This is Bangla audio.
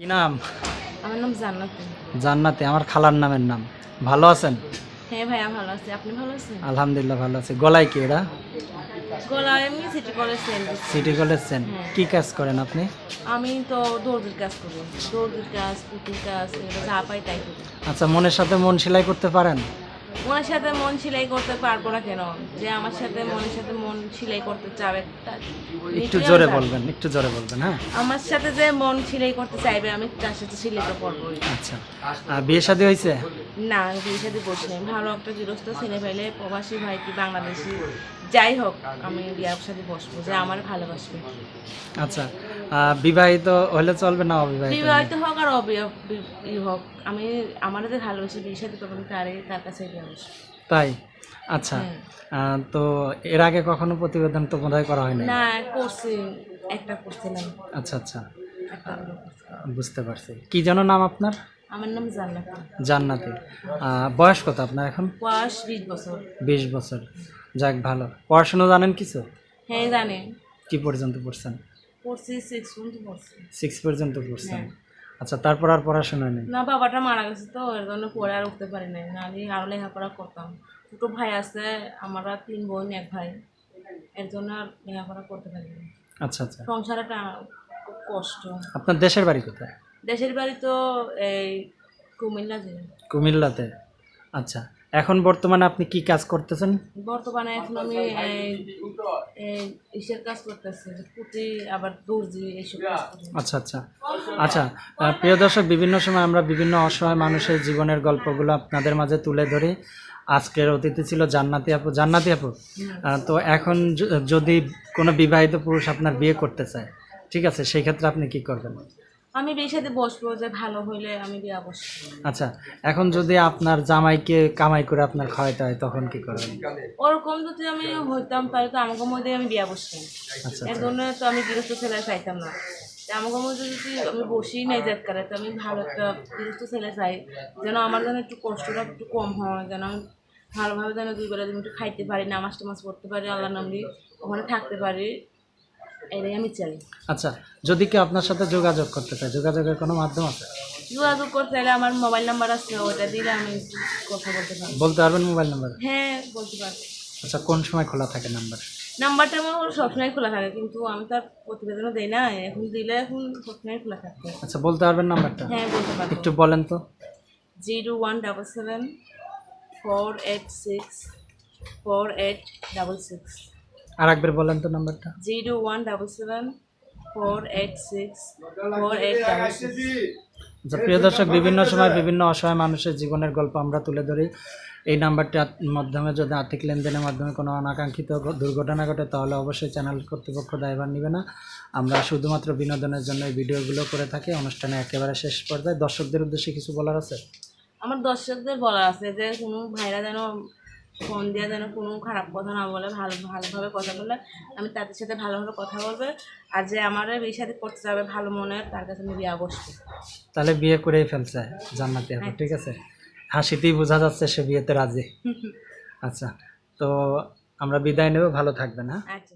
কি নাম? আমার নাম জান্নাতি। জান্নাতে আমার খালার নামের নাম। ভালো আছেন? হ্যাঁ ভাইয়া ভালো আছি। আপনি ভালো আছেন? আলহামদুলিল্লাহ ভালো আছি। গলায় কি এরা? গলায় এমনি city college city college Sen কি কাজ করেন আপনি? আমি তো দর্জির কাজ করি। দর্জির কাজ পুঁতির কাজ যা পাই তাই করি। আচ্ছা মনের সাথে মন সেলাই করতে পারেন? মনের সাথে মন সেলাই করতে পারব না কেন? যে আমার সাথে মনের সাথে মন সেলাই করতে চাবে। একটু জোরে বলবেন একটু জোরে বলবেন হ্যাঁ? আমার সাথে যে মন সেলাই করতে চাইবে আমি তার সাথে সেলাইটা করব আচ্ছা। আর বিয়ে শাদী হয়েছে? না আমি বিয়ের সাথে ভালো একটা গৃহস্থ ছেলে পেলে প্রবাসী ভাই কি বাংলাদেশি? যাই হোক আমি বিয়ার সাথে বসবো যে আমার ভালোবাসবে। আচ্ছা। বিবাহিত হলে চলবে না অবিবাহিত বিবাহিত হোক আর অবিবাহিত হোক আমি আমার যে ভালোবাসি বিয়ের সাথে করব তারে তার কাছে বিয়ে তাই? আচ্ছা। তো এর আগে কখনো প্রতিবেদন তো বোধহয় করা হয় না করছি। একটা করছিলাম। আচ্ছা আচ্ছা। বুঝতে পারছি। কি যেন নাম আপনার? আমার নাম জান্নাত। জান্নাতি। বয়স কত আপনার এখন? বয়স বিশ বছর। বিশ বছর। যাক ভালো। পড়াশোনা জানেন কিছু? হ্যাঁ জানে। কি পর্যন্ত পড়ছেন? পড়ছি সিক্স পর্যন্ত পড়ছি। সিক্স পর্যন্ত পড়ছেন। হ্যাঁ। আচ্ছা তারপর আর পড়াশোনা নেই? না বাবাটা মারা গেছে তো এর জন্য পড়ে আর উঠতে পারি নাই। আমি আরও লেখাপড়া করতাম। দুটো ভাই আছে আমরা তিন বোন এক ভাই। এর জন্য আর লেখাপড়া করতে পারি না আচ্ছা আচ্ছা। সংসারটা খুব কষ্ট। আপনার দেশের বাড়ি কোথায়? দেশের বাড়ি তো এই কুমিল্লা জেলা। কুমিল্লাতে? আচ্ছা। এখন বর্তমানে আপনি কি কাজ করতেছেন? বর্তমানে এখন আমি ইসের কাজ করতেছি পুঁতি আবার দর্জি এইসব আচ্ছা আচ্ছা। আচ্ছা প্রিয় দর্শক বিভিন্ন সময় আমরা বিভিন্ন অসহায় মানুষের জীবনের গল্পগুলো আপনাদের মাঝে তুলে ধরি। আজকের অতিথি ছিল জান্নাতি আপু। জান্নাতি আপু তো এখন যদি কোনো বিবাহিত পুরুষ আপনার বিয়ে করতে চায় ঠিক আছে সেই ক্ষেত্রে আপনি কি করবেন? আমি বিয়ের সাথে বসবো যে ভালো হইলে আমি বিয়া বসবো আচ্ছা এখন যদি আপনার জামাইকে কামাই করে আপনার খাওয়াইতে হয় তখন কি করবেন ওরকম যদি আমি হইতাম তাহলে তো আমাকে মধ্যে আমি বিয়া বসতাম আচ্ছা এর জন্য তো আমি গৃহস্থ ছেলে চাইতাম না। আমাকে মধ্যে যদি আমি বসি নাই যাক করে তো আমি ভালো একটা গৃহস্থ ছেলে চাই যেন আমার যেন একটু কষ্টটা একটু কম হয় যেন আমি ভালোভাবে যেন দুই বেলা যেন একটু খাইতে পারি নামাজ টামাজ পড়তে পারি আল্লাহ নামলি ওখানে থাকতে পারি। এটাই আমি চাই। আচ্ছা যদি কেউ আপনার সাথে যোগাযোগ করতে চায় যোগাযোগের কোনো মাধ্যম আছে? যোগাযোগ করতে চাইলে আমার মোবাইল নাম্বার আছে ওটা দিলে আমি কথা বলতে পারি বলতে পারবেন মোবাইল নাম্বার? হ্যাঁ বলতে পারব। আচ্ছা কোন সময় খোলা থাকে নাম্বার? নাম্বারটা আমার সবসময় খোলা থাকে কিন্তু আমি তার প্রতিবেদনও দেই না এখন দিলে এখন সবসময় খোলা থাকবে আচ্ছা বলতে পারবেন নাম্বারটা? হ্যাঁ বলতে পারব। একটু বলেন তো। Zero one double seven four eight six four eight double six. আর একবার বলেন তো নাম্বারটা। Zero one double seven four eight six four eight double আচ্ছা প্রিয় দর্শক বিভিন্ন সময় বিভিন্ন অসহায় মানুষের জীবনের গল্প আমরা তুলে ধরি। এই নাম্বারটির মাধ্যমে যদি আর্থিক লেনদেনের মাধ্যমে কোনো অনাকাঙ্ক্ষিত দুর্ঘটনা ঘটে তাহলে অবশ্যই চ্যানেল কর্তৃপক্ষ দায়ভার নেবে না। আমরা শুধুমাত্র বিনোদনের জন্য এই ভিডিওগুলো করে থাকি। অনুষ্ঠানে একেবারে শেষ পর্যায়ে। দর্শকদের উদ্দেশ্যে কিছু বলার আছে? আমার দর্শকদের বলা আছে যে কোনো ভাইরা যেন ফোন দিয়ে যেন কোনো খারাপ কথা না বলে ভালো ভালোভাবে কথা বলে আমি তাদের সাথে ভালোভাবে কথা বলবে। আর যে আমার বিয়ে সাথে করতে যাবে ভালো মনে তার কাছে আমি বিয়ে বসবো তাহলে বিয়ে করেই ফেলছে জান্নাতি আপা ঠিক আছে? হাসিতেই বোঝা যাচ্ছে সে বিয়েতে রাজি। আচ্ছা তো আমরা বিদায় নেব ভালো থাকবে না আচ্ছা।